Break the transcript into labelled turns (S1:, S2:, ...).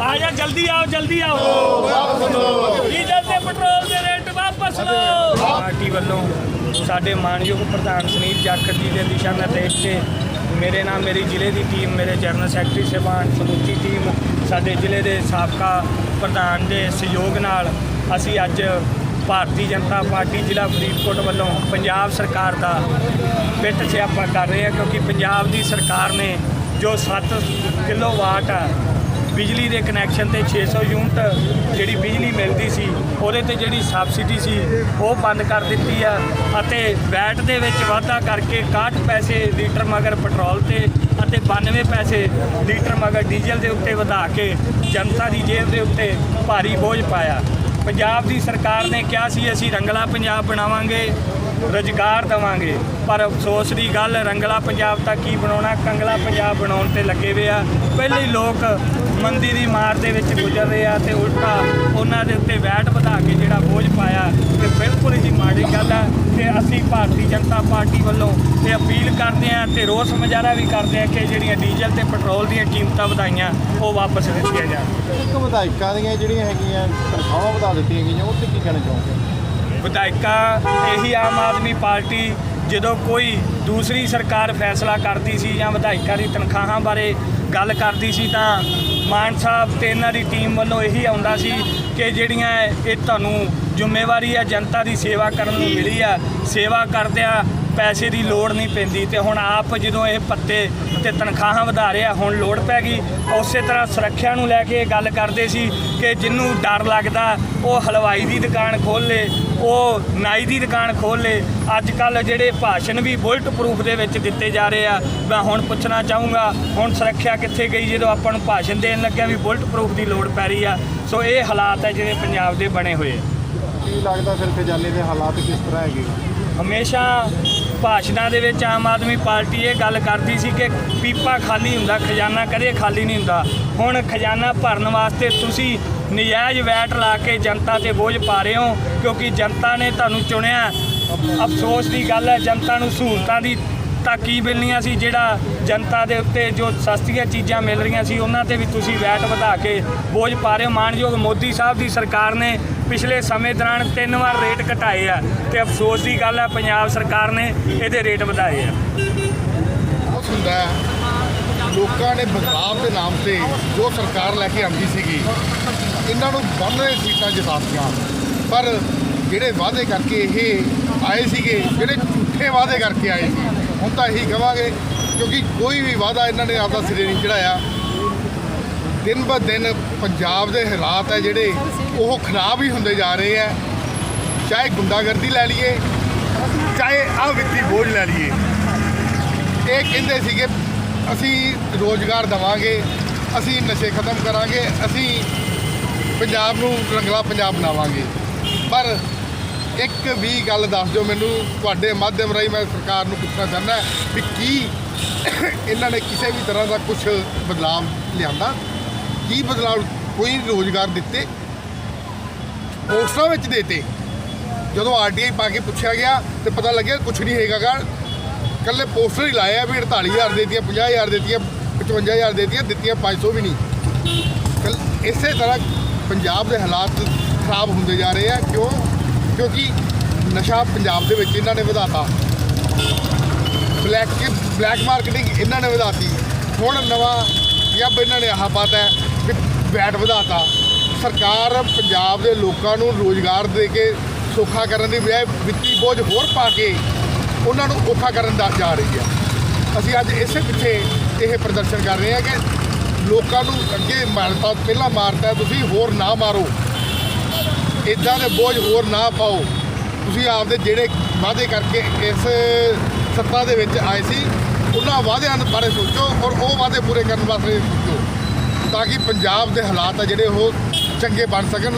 S1: ਆ ਜਾ, ਜਲਦੀ ਆਓ ਜਲਦੀ ਆਓ। ਡੀਜ਼ਲ ਤੇ ਪੈਟਰੋਲ ਦੇ ਰੇਟ ਵਾਪਸ ਲਓ। ਪਾਰਟੀ ਵੱਲੋਂ ਸਾਡੇ ਮਾਨਯੋਗ ਪ੍ਰਧਾਨ ਸੁਨੀਲ ਜਾਖੜ ਜੀ ਦੇ ਦਿਸ਼ਾ ਨਿਰਦੇਸ਼ ਤੇ ਮੇਰੇ ਨਾਲ ਮੇਰੀ ਜ਼ਿਲ੍ਹੇ ਦੀ ਟੀਮ ਮੇਰੇ ਜਨਰਲ ਸੈਕਟਰੀ ਸਾਹਿਬਾਨ ਸਮੁੱਚੀ ਟੀਮ ਸਾਡੇ ਜ਼ਿਲ੍ਹੇ ਦੇ ਸਾਬਕਾ ਪ੍ਰਧਾਨ ਦੇ ਸਹਿਯੋਗ ਨਾਲ ਅਸੀਂ ਅੱਜ ਭਾਰਤੀ ਜਨਤਾ ਪਾਰਟੀ ਜ਼ਿਲ੍ਹਾ ਫਰੀਦਕੋਟ ਵੱਲੋਂ ਪੰਜਾਬ ਸਰਕਾਰ ਦਾ ਪਿੱਠ ਸਿਆਪਾ ਕਰ ਰਹੇ ਹਾਂ, ਕਿਉਂਕਿ ਪੰਜਾਬ ਦੀ ਸਰਕਾਰ ਨੇ ਜੋ 7 ਕਿਲੋਵਾਟ ਆ, ਬਿਜਲੀ ਦੇ ਕਨੈਕਸ਼ਨ ਤੇ 600 ਯੂਨਿਟ ਜਿਹੜੀ ਬਿਜਲੀ ਮਿਲਦੀ ਸੀ, ਉਹਦੇ ਤੇ ਜਿਹੜੀ ਸਬਸਿਡੀ ਸੀ, ਉਹ ਬੰਦ ਕਰ ਦਿੱਤੀ ਆ ਅਤੇ ਵੈਟ ਦੇ ਵਿੱਚ ਵਾਧਾ ਕਰਕੇ 61 ਪੈਸੇ ਲੀਟਰ ਮਗਰ ਪੈਟਰੋਲ ਤੇ ਅਤੇ 92 ਪੈਸੇ ਲੀਟਰ ਮਗਰ ਡੀਜ਼ਲ ਦੇ ਉੱਤੇ ਵਧਾ ਕੇ ਜਨਤਾ ਦੀ ਜੇਬ ਦੇ ਉੱਤੇ ਭਾਰੀ ਬੋਝ ਪਾਇਆ। ਪੰਜਾਬ ਦੀ ਸਰਕਾਰ ਨੇ ਕਿਹਾ ਸੀ, ਅਸੀਂ ਰੰਗਲਾ ਪੰਜਾਬ ਬਣਾਵਾਂਗੇ। ਰੁਜ਼ਗਾਰ ਦੇਵਾਂਗੇ। ਪਰ ਅਫਸੋਸ ਦੀ ਗੱਲ, ਰੰਗਲਾ ਪੰਜਾਬ ਤਾਂ ਕੀ ਬਣਾਉਣਾ? ਕੰਗਲਾ ਪੰਜਾਬ ਬਣਾਉਣ ਤੇ ਲੱਗੇ ਹੋਏ ਆ। ਪਹਿਲੇ ਹੀ ਲੋਕ ਮੰਦੀ ਦੀ ਮਾਰ ਦੇ ਵਿੱਚ ਗੁਜ਼ਰ ਰਹੇ ਆ ਤੇ ਉਲਟਾ ਉਹਨਾਂ ਦੇ ਉੱਤੇ ਵੈਟ ਵਧਾ ਕੇ ਜਿਹੜਾ ਬੋਝ ਪਾਇਆ ਤੇ ਬਿਲਕੁਲ ਹੀ ਮਾੜੀ ਗੱਲ ਆ ਤੇ ਅਸੀਂ ਭਾਰਤੀ ਜਨਤਾ ਪਾਰਟੀ ਵੱਲੋਂ ਇਹ ਅਪੀਲ ਕਰਦੇ ਆ ਤੇ ਰੋਸ ਮੁਜ਼ਾਹਰਾ ਵੀ ਕਰਦੇ ਆ ਕਿ ਜਿਹੜੀਆਂ ਡੀਜ਼ਲ ਤੇ ਪੈਟਰੋਲ ਦੀਆਂ ਕੀਮਤਾਂ ਵਧਾਈਆਂ, ਉਹ ਵਾਪਸ ਦਿੱਤੀਆਂ ਜਾਣ।
S2: ਇੱਕ ਵਿਧਾਇਕਾਂ ਦੀਆਂ ਜਿਹੜੀਆਂ ਹੈਗੀਆਂ ਤਨਖਾਹਾਂ ਵਧਾ ਦਿੱਤੀਆਂ ਗਈਆਂ, ਉਹ ਤੇ ਕੀ ਕਹਿਣਾ ਚਾਹੋਗੇ?
S1: ਵਿਧਾਇਕਾਂ, ਇਹੀ ਆਮ ਆਦਮੀ ਪਾਰਟੀ ਜਦੋਂ ਕੋਈ ਦੂਸਰੀ ਸਰਕਾਰ ਫੈਸਲਾ ਕਰਦੀ ਸੀ ਜਾਂ ਵਿਧਾਇਕਾਂ ਦੀ ਤਨਖਾਹਾਂ ਬਾਰੇ ਗੱਲ ਕਰਦੀ ਸੀ ਤਾਂ ਮਾਨ ਸਾਹਿਬ ਤੇ ਇਹਨਾਂ ਦੀ ਟੀਮ ਵੱਲੋਂ ਇਹੀ ਆਉਂਦਾ ਸੀ ਕਿ ਜਿਹੜੀਆਂ ਇਹ ਤੁਹਾਨੂੰ ਜ਼ਿੰਮੇਵਾਰੀ ਹੈ ਜਨਤਾ ਦੀ ਸੇਵਾ ਕਰਨ ਨੂੰ ਮਿਲੀ ਆ, ਸੇਵਾ ਕਰਦਿਆਂ ਪੈਸੇ ਦੀ ਲੋੜ ਨਹੀਂ ਪੈਂਦੀ ਤੇ ਹੁਣ ਆਪ ਜਦੋਂ ਇਹ ਪੱਤੇ ਤੇ ਤਨਖਾਹਾਂ ਵਧਾ ਰਿਹਾ ਹੁਣ ਲੋੜ ਪੈ ਗਈ। ਉਸੇ ਤਰ੍ਹਾਂ ਸੁਰੱਖਿਆ ਨੂੰ ਲੈ ਕੇ ਗੱਲ ਕਰਦੇ ਸੀ ਕਿ ਜਿੰਨੂੰ ਡਰ ਲੱਗਦਾ ਉਹ ਹਲਵਾਈ ਦੀ ਦੁਕਾਨ ਖੋਲ੍ਹ ਲੇ ਉਹ ਨਾਈ ਦੀ ਦੁਕਾਨ ਖੋਲ੍ਹ। ਲੇ ਅੱਜ ਕੱਲ ਜਿਹੜੇ ਭਾਸ਼ਣ ਵੀ ਬੁਲਟ ਪ੍ਰੂਫ ਦੇ ਵਿੱਚ ਦਿੱਤੇ ਜਾ ਰਹੇ ਆ ਮੈਂ ਹੁਣ ਪੁੱਛਣਾ ਚਾਹੂੰਗਾ ਹੁਣ ਸੁਰੱਖਿਆ ਕਿੱਥੇ ਗਈ ਜਦੋਂ ਆਪਾਂ ਨੂੰ ਭਾਸ਼ਣ ਦੇਣ ਲੱਗਿਆ ਵੀ ਬੁਲਟ ਪ੍ਰੂਫ ਦੀ ਲੋੜ ਪੈ ਰਹੀ ਆ? ਸੋ ਇਹ ਹਾਲਾਤ ਹੈ ਜਿਹੜੇ ਪੰਜਾਬ ਦੇ ਬਣੇ ਹੋਏ
S2: ਕੀ ਲੱਗਦਾ ਫਿਰ ਖਜ਼ਾਨੇ ਦੇ ਹਾਲਾਤ ਕਿਸ ਤਰ੍ਹਾਂ ਹੈਗੇ?
S1: ਹਮੇਸ਼ਾ ਭਾਸ਼ਣਾਂ ਦੇ ਵਿੱਚ ਆਮ ਆਦਮੀ ਪਾਰਟੀ ਇਹ ਗੱਲ ਕਰਦੀ ਸੀ ਕਿ ਪੀਪਾ ਖਾਲੀ ਹੁੰਦਾ, ਖਜ਼ਾਨਾ ਕਦੇ ਖਾਲੀ ਨਹੀਂ ਹੁੰਦਾ। ਹੁਣ ਖਜ਼ਾਨਾ ਭਰਨ ਵਾਸਤੇ ਤੁਸੀਂ ਨਜਾਇਜ਼ ਵੈਟ ਲਾ ਕੇ ਜਨਤਾ ਤੇ ਬੋਝ ਪਾ ਰਹੇ ਹੋ, ਕਿਉਂਕਿ ਜਨਤਾ ਨੇ ਤੁਹਾਨੂੰ ਚੁਣਿਆ। ਅਫਸੋਸ ਦੀ ਗੱਲ ਹੈ, ਜਨਤਾ ਨੂੰ ਸਹੂਲਤਾਂ ਦੀ ਤਾਂ ਕੀ ਮਿਲਣੀਆਂ ਸੀ, ਜਿਹੜਾ ਜਨਤਾ ਦੇ ਉੱਤੇ ਜੋ ਸਸਤੀਆਂ ਚੀਜ਼ਾਂ ਮਿਲ ਰਹੀਆਂ ਸੀ, ਉਹਨਾਂ ਤੇ ਵੀ ਤੁਸੀਂ ਵੈਟ ਵਧਾ ਕੇ ਬੋਝ ਪਾ ਰਹੇ ਹੋ। ਮਾਨਯੋਗ ਮੋਦੀ ਸਾਹਿਬ ਦੀ ਸਰਕਾਰ ਨੇ ਪਿਛਲੇ ਸਮੇਂ ਦੌਰਾਨ ਤਿੰਨ ਵਾਰ ਰੇਟ ਘਟਾਏ ਆ ਤੇ ਅਫਸੋਸ ਦੀ ਗੱਲ ਹੈ ਪੰਜਾਬ ਸਰਕਾਰ ਨੇ ਇਹਦੇ ਰੇਟ ਵਧਾਏ ਆ।
S3: ਬਹੁਤ ਹੁੰਦਾ ਹੈ। ਲੋਕਾਂ ਨੇ ਬਦਲਾਵ ਦੇ ਨਾਮ ਤੇ ਜੋ ਸਰਕਾਰ ਲੈ ਕੇ ਆਂਦੀ ਸੀਗੀ, ਇਹਨਾਂ ਨੂੰ ਬੰਨ੍ਹੇ ਸੀਟਾਂ ਜਿਤਾਤੀਆਂ ਪਰ ਜਿਹੜੇ ਵਾਅਦੇ ਕਰਕੇ ਇਹ ਆਏ ਸੀਗੇ, ਜਿਹੜੇ ਝੂਠੇ ਵਾਅਦੇ ਕਰਕੇ ਆਏ ਸੀ, ਹੁਣ ਤਾਂ ਇਹੀ ਕਵਾਂਗੇ, ਕਿਉਂਕਿ ਕੋਈ ਵੀ ਵਾਅਦਾ ਇਹਨਾਂ ਨੇ ਆਪਦਾ ਸਿਰੇ ਨਹੀਂ ਚੜਾਇਆ ਦਿਨ ਬ ਦਿਨ ਪੰਜਾਬ ਦੇ ਹਾਲਾਤ ਹੈ ਜਿਹੜੇ, ਉਹ ਖਰਾਬ ਹੀ ਹੁੰਦੇ ਜਾ ਰਹੇ ਆ। ਚਾਹੇ ਗੁੰਡਾਗਰਦੀ ਲੈ ਲਈਏ, ਚਾਹੇ ਆ ਵਿੱਤੀ ਬੋਝ ਲੈ ਲਈਏ। ਇਹ ਕਹਿੰਦੇ ਸੀਗੇ, ਅਸੀਂ ਰੋਜ਼ਗਾਰ ਦੇਵਾਂਗੇ, ਅਸੀਂ ਨਸ਼ੇ ਖਤਮ ਕਰਾਂਗੇ, ਅਸੀਂ ਪੰਜਾਬ ਨੂੰ ਰੰਗਲਾ ਪੰਜਾਬ ਬਣਾਵਾਂਗੇ। ਪਰ ਇੱਕ ਵੀ ਗੱਲ ਦੱਸ ਦਿਓ ਮੈਨੂੰ, ਤੁਹਾਡੇ ਮਾਧਿਅਮ ਰਾਹੀਂ ਮੈਂ ਸਰਕਾਰ ਨੂੰ ਪੁੱਛਣਾ ਚਾਹੁੰਦਾ ਵੀ ਕੀ ਇਹਨਾਂ ਨੇ ਕਿਸੇ ਵੀ ਤਰ੍ਹਾਂ ਦਾ ਕੁਝ ਬਦਲਾਅ ਲਿਆਂਦਾ? ਕੀ ਬਦਲਾਅ ਕੋਈ ਰੋਜ਼ਗਾਰ ਦਿੱਤੇ, ਪੋਸਟਾਂ ਵਿੱਚ ਦੇਤੇ। ਜਦੋਂ ਆਰਟੀਆਈ ਪਾ ਕੇ ਪੁੱਛਿਆ ਗਿਆ ਤੇ ਪਤਾ ਲੱਗਿਆ ਕੁਝ ਨਹੀਂ ਹੈਗਾ ਗਾ। ਕੱਲੇ ਪੋਸਟਰ ਹੀ ਲਾਏ ਆ ਵੀ 48000 ਦੇਤੀਆਂ 50000 ਦੇਤੀਆਂ 55000 ਦੇਤੀਆਂ, ਦਿੱਤੀਆਂ 500 ਵੀ ਨਹੀਂ। ਕੱਲ੍ਹ ਇਸੇ ਤਰ੍ਹਾਂ ਪੰਜਾਬ ਦੇ ਹਾਲਾਤ ਖਰਾਬ ਹੁੰਦੇ ਜਾ ਰਹੇ ਆ। ਕਿਉਂ? ਕਿਉਂਕਿ ਨਸ਼ਾ ਪੰਜਾਬ ਦੇ ਵਿੱਚ ਇਹਨਾਂ ਨੇ ਵਧਾਤਾ। ਬਲੈਕ ਬਲੈਕ ਮਾਰਕੀਟਿੰਗ ਇਹਨਾਂ ਨੇ ਵਧਾਤੀ। ਹੁਣ ਨਵਾਂ ਜੱਬ ਇਹਨਾਂ ਨੇ ਆਹ ਪਾਤਾ ਵੈਟ ਵਧਾਤਾ। ਸਰਕਾਰ ਪੰਜਾਬ ਦੇ ਲੋਕਾਂ ਨੂੰ ਰੋਜ਼ਗਾਰ ਦੇ ਕੇ ਸੌਖਾ ਕਰਨ ਦੀ ਬਜਾਏ ਵਿੱਤੀ ਬੋਝ ਹੋਰ ਪਾ ਕੇ ਉਹਨਾਂ ਨੂੰ ਔਖਾ ਕਰਨ ਦਾ ਜਾ ਰਹੀ ਹੈ। ਅਸੀਂ ਅੱਜ ਇਸੇ ਪਿੱਛੇ ਇਹ ਪ੍ਰਦਰਸ਼ਨ ਕਰ ਰਹੇ ਹਾਂ ਕਿ ਲੋਕਾਂ ਨੂੰ ਅੱਗੇ ਮਾਰਤਾ ਪਹਿਲਾਂ ਮਾਰਤਾ ਤੁਸੀਂ ਹੋਰ ਨਾ ਮਾਰੋ। ਇਦਾਂ ਦੇ ਬੋਝ ਹੋਰ ਨਾ ਪਾਓ। ਤੁਸੀਂ ਆਪਦੇ ਜਿਹੜੇ ਵਾਅਦੇ ਕਰਕੇ ਇਸ ਸੱਤਾ ਦੇ ਵਿੱਚ ਆਏ ਸੀ, ਉਹਨਾਂ ਵਾਅਦਿਆਂ ਬਾਰੇ ਸੋਚੋ ਔਰ ਉਹ ਵਾਅਦੇ ਪੂਰੇ ਕਰਨ ਵਾਸਤੇ ਸੋਚੋ। ਤਾਂ ਕਿ ਪੰਜਾਬ ਦੇ ਹਾਲਾਤ ਆ ਜਿਹੜੇ ਉਹ ਚੰਗੇ ਬਣ ਸਕਣ।